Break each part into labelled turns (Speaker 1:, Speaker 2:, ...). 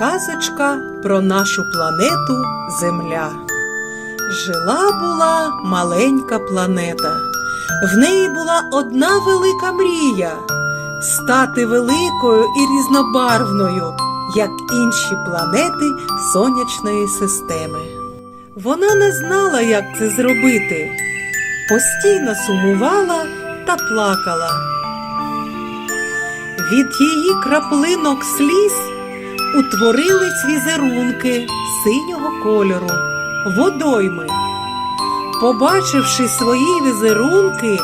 Speaker 1: Казочка про нашу планету Земля. Жила була маленька планета. В неї була одна велика мрія стати великою і різнобарвною, як інші планети сонячної системи. Вона не знала, як це зробити, постійно сумувала та плакала. Від її краплинок сліз утворились візерунки синього кольору, водойми. Побачивши свої візерунки,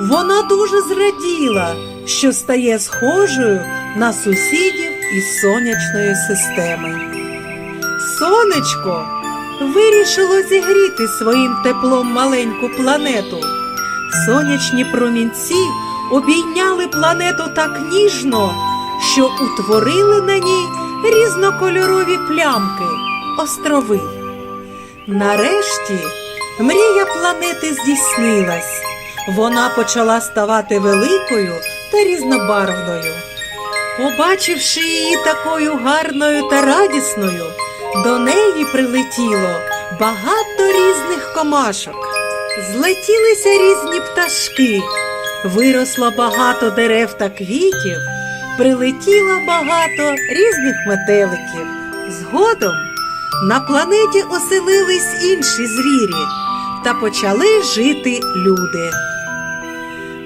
Speaker 1: вона дуже зраділа, що стає схожою на сусідів із сонячної системи. Сонечко вирішило зігріти своїм теплом маленьку планету. Сонячні промінці обійняли планету так ніжно, що утворили на ній різнокольорові плямки, острови. Нарешті мрія планети здійснилась. Вона почала ставати великою та різнобарвною. Побачивши її такою гарною та радісною, до неї прилетіло багато різних комашок. Злетілися різні пташки, виросло багато дерев та квітів, прилетіло багато різних метеликів. Згодом на планеті оселились інші звірі та почали жити люди.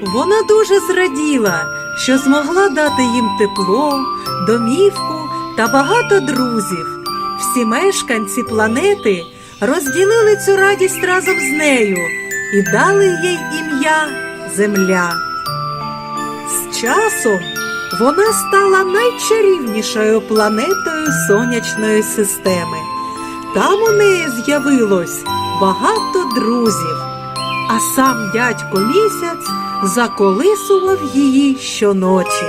Speaker 1: Вона дуже зраділа, що змогла дати їм тепло, домівку та багато друзів. Всі мешканці планети розділили цю радість разом з нею і дали їй ім'я Земля. З часом вона стала найчарівнішою планетою сонячної системи. Там у неї з'явилось багато друзів, а сам дядько місяць заколисував її щоночі.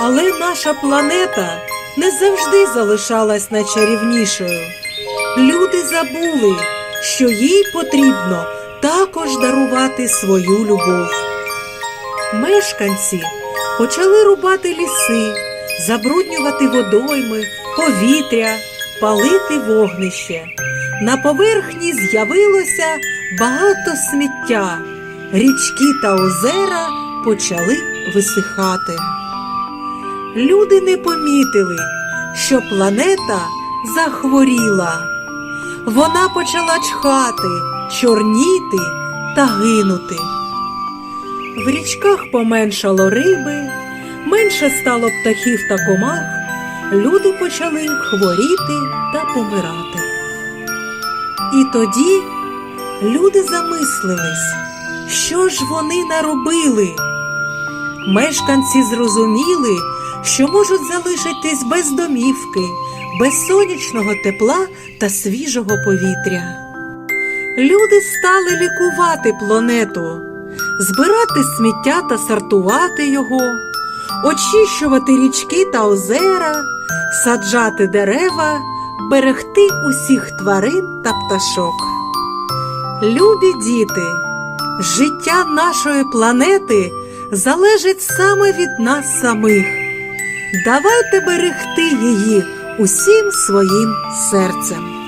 Speaker 1: Але наша планета не завжди залишалась найчарівнішою. Люди забули, що їй потрібно також дарувати свою любов. Мешканці почали рубати ліси, забруднювати водойми, повітря, палити вогнище. На поверхні з'явилося багато сміття. Річки та озера почали висихати. Люди не помітили, що планета захворіла. Вона почала чхати, чорніти та гинути. В річках поменшало риби, менше стало птахів та комах, люди почали хворіти та помирати. І тоді люди замислились, що ж вони наробили. Мешканці зрозуміли, що можуть залишитись без домівки, без сонячного тепла та свіжого повітря. Люди стали лікувати планету, збирати сміття та сортувати його, очищувати річки та озера, саджати дерева, берегти усіх тварин та пташок. Любі діти, життя нашої планети залежить саме від нас самих. Давайте берегти її усім своїм серцем.